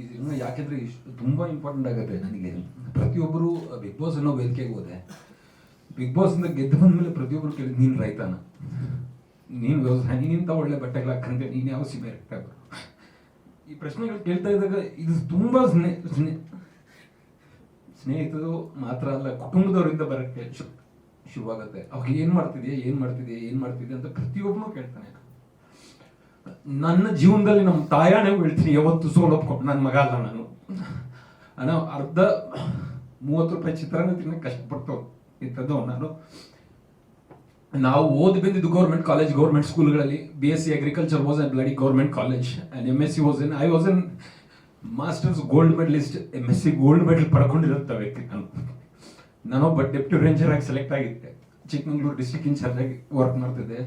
ಇದು ಯಾಕೆಂದ್ರೆ ಇಷ್ಟು ತುಂಬಾ ಇಂಪಾರ್ಟೆಂಟ್ ಆಗುತ್ತೆ ನನಗೆ. ಪ್ರತಿಯೊಬ್ಬರು ಬಿಗ್ ಬಾಸ್ ಅನ್ನೋ ವೇದಿಕೆಗೆ ಹೋದೆ. ಬಿಗ್ ಬಾಸ್ ಇಂದ ಗೆದ್ದು ಬಂದಮೇಲೆ ಪ್ರತಿಯೊಬ್ಬರು ಕೇಳಿ ನೀನು ರೈತನ? ನೀನು ವ್ಯವಸಾಯ ನೀನಿಂತ ಒಳ್ಳೆ ಬಟ್ಟೆಗಳು ಹಾಕಂತೆ ನೀನು ಯಾವ ಸಿಮೆ ರಕ್ತ ಈ ಪ್ರಶ್ನೆಗಳು ಕೇಳ್ತಾ ಇದ್ದಾಗ ಇದು ತುಂಬಾ ಸ್ನೇಹ ಸ್ನೇಹ ಸ್ನೇಹಿತರು ಮಾತ್ರ ಅಲ್ಲ, ಕುಟುಂಬದವರಿಂದ ಬರಕ್ಕೆ ಶುರುವಾಗುತ್ತೆ. ಅವಾಗ ಏನು ಮಾಡ್ತಿದ್ಯಾ ಏನು ಮಾಡ್ತಿದ್ಯಾ ಏನು ಮಾಡ್ತಿದ್ಯಾ ಅಂತ ಪ್ರತಿಯೊಬ್ಬನು ಕೇಳ್ತಾನೆ. ನನ್ನ ಜೀವನದಲ್ಲಿ ನಮ್ಮ ತಾಯಾನೇ ಹೇಳ್ತೀನಿ ಯಾವತ್ತು ಸೋಲೊಪ್ಕೊಂಡು ನನ್ನ ಮಗ ಅಲ್ಲ ನಾನು. ಅಣ್ಣ, ಅರ್ಧ ಮೂವತ್ತು ರೂಪಾಯಿ ಚಿತ್ರಾನ್ನ ತಿನ್ನ ಕಷ್ಟಪಟ್ಟು ಇದ್ದದ್ದು ನಾನು. ನಾವು ಓದಿ ಬಂದಿದ್ದು government college government ಸ್ಕೂಲ್ಗಳಲ್ಲಿ B S C agriculture was an bloody government college and M S C was in I was in masters gold medalist M S C gold medal ಪಡ್ಕೊಂಡಿರುತ್ತ ವ್ಯಕ್ತಿ ನಾನು. ನಾನೊಬ್ಬ ಡೆಪ್ಟಿ ರೇಂಜರ್ ಆಗಿ select ಆಗಿದ್ದೆ. Chikmagalur district incharge ಆಗಿ work ಮಾಡ್ತಿದ್ದೆ.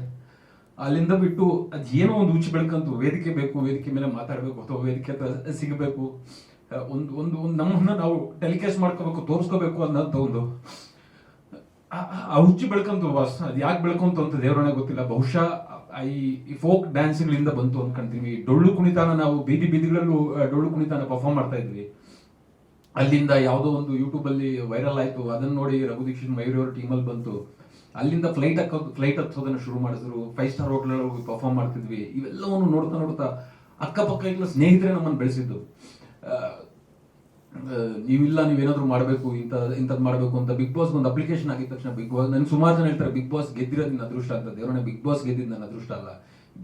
ಅಲ್ಲಿಂದ ಬಿಟ್ಟು ಅದೇನೋ ಒಂದು ಉಚ್ಚು ಬೆಳ್ಕಂತು ವೇದಿಕೆ ಬೇಕು, ವೇದಿಕೆ ಮೇಲೆ ಮಾತಾಡಬೇಕು ಅಥವಾ ವೇದಿಕೆ ಹತ್ರ ಸಿಗಬೇಕು. ಒಂದು ಒಂದು ಒಂದು ನಮ್ಮನ್ನ ನಾವು ಟೆಲಿಕಾಸ್ಟ್ ಮಾಡ್ಕೋಬೇಕು, ತೋರಿಸ್ಕೋಬೇಕು ಅನ್ನೋಂಥ ಒಂದು. ಆ- ಹುಚ್ಚು ಬೆಳ್ಕಂತು ವಾಸ್, ಅದು ಯಾಕೆ ಬೆಳ್ಕೊಂತು ಅಂತ ದೇವರನೇ ಗೊತ್ತಿಲ್ಲ. ಬಹುಶಃ ಈ ಫೋಕ್ ಡ್ಯಾನ್ಸ್ಗಳಿಂದ ಬಂತು ಅನ್ಕೊಂತೀವಿ ಡೊಳ್ಳು ಕುಣಿತಾನ ನಾವು ಬೀದಿ ಬೀದಿಗಳಲ್ಲೂ ಡೊಳ್ಳು ಕುಣಿತಾನ ಪರ್ಫಾರ್ಮ್ ಮಾಡ್ತಾ ಇದ್ವಿ. ಅಲ್ಲಿಂದ ಯಾವುದೋ ಒಂದು ಯೂಟ್ಯೂಬಲ್ಲಿ ವೈರಲ್ ಆಯ್ತು. ಅದನ್ನ ನೋಡಿ ರಘು ದೀಕ್ಷಿತ್ ಮಯೂರಿ ಟೀಮಲ್ಲಿ ಬಂತು. ಅಲ್ಲಿಂದ ಫ್ಲೈಟ್ ಫ್ಲೈಟ್ ಹತ್ತೋದನ್ನ ಶುರು ಮಾಡಿದ್ರು. ಫೈವ್ ಸ್ಟಾರ್ ಹೋಟೆಲ್ ಹೋಗಿ ಪರ್ಫಾರ್ಮ್ ಮಾಡ್ತಿದ್ವಿ. ಇವೆಲ್ಲವನ್ನು ನೋಡ್ತಾ ನೋಡ್ತಾ ಅಕ್ಕಪಕ್ಕ ಇಲ್ಲ ಸ್ನೇಹಿತರೆ ನಮ್ಮನ್ನು ಬೆಳೆಸಿದ್ದು. ನೀವಿಲ್ಲ, ನೀವೇನಾದ್ರೂ ಮಾಡಬೇಕು ಇಂಥ ಇಂಥದ್ದು ಮಾಡಬೇಕು ಅಂತ ಬಿಗ್ ಬಾಸ್ ಒಂದು ಅಪ್ಲಿಕೇಶನ್ ಆಗಿದ ತಕ್ಷಣ ಬಿಗ್ ಬಾಸ್ ನನಗೆ ಸುಮಾರು ಜನ ಹೇಳ್ತಾರೆ ಬಿಗ್ ಬಾಸ್ ಗೆದ್ದಿರೋದು ನನ್ನ ಅದೃಷ್ಟ ಅಂತ. ದೇವರನ್ನ ಬಿಗ್ ಬಾಸ್ ಗೆದ್ದಿದ್ದು ನನ್ನ ಅದೃಷ್ಟ ಅಲ್ಲ.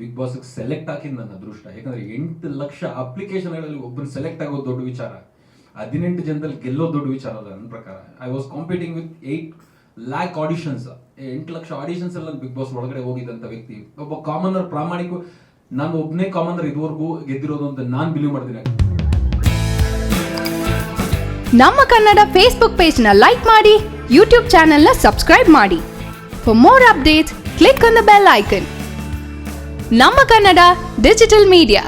ಬಿಗ್ ಬಾಸ್ ಸೆಲೆಕ್ಟ್ ಹಾಕಿದ್ ನನ್ನ ಅದೃಷ್ಟ. ಯಾಕಂದ್ರೆ ಎಂಟು ಲಕ್ಷ ಅಪ್ಲಿಕೇಶನ್ಗಳಲ್ಲಿ ಒಬ್ಬನ ಸೆಲೆಕ್ಟ್ ಆಗೋದು ದೊಡ್ಡ ವಿಚಾರ. ಹದಿನೆಂಟು ಜನದಲ್ಲಿ ಗೆಲ್ಲೋ ದೊಡ್ಡ ವಿಚಾರ ಅಲ್ಲ ನನ್ನ ಪ್ರಕಾರ. I was competing with eight lakh auditions ಎಂಟು ಲಕ್ಷ ಆಡಿಷನ್ಸ್ ಎಲ್ಲ ಬಿಗ್ ಬಾಸ್ ಒಳಗಡೆ ಹೋಗಿದ್ದಂಥ ವ್ಯಕ್ತಿ. ಒಬ್ಬ ಕಾಮನರ್ ಪ್ರಾಮಾಣಿಕ ನಾನು ಒಬ್ಬನೇ ಕಾಮನರ್ ಇದುವರೆಗೂ ಗೆದ್ದಿರೋದು ಅಂತ ನಾನು ಬಿಲೀವ್ ಮಾಡ್ತೀನಿ. ನಮ್ಮ ಕನ್ನಡ ಫೇಸ್ಬುಕ್ ಪೇಜ್ನ ಲೈಕ್ ಮಾಡಿ ಯೂಟ್ಯೂಬ್ನ ಸಬ್ಸ್ಕ್ರೈಬ್ ಮಾಡಿ. For more updates click on the bell icon ನಮ್ಮ ಕನ್ನಡ ಡಿಜಿಟಲ್ ಮೀಡಿಯಾ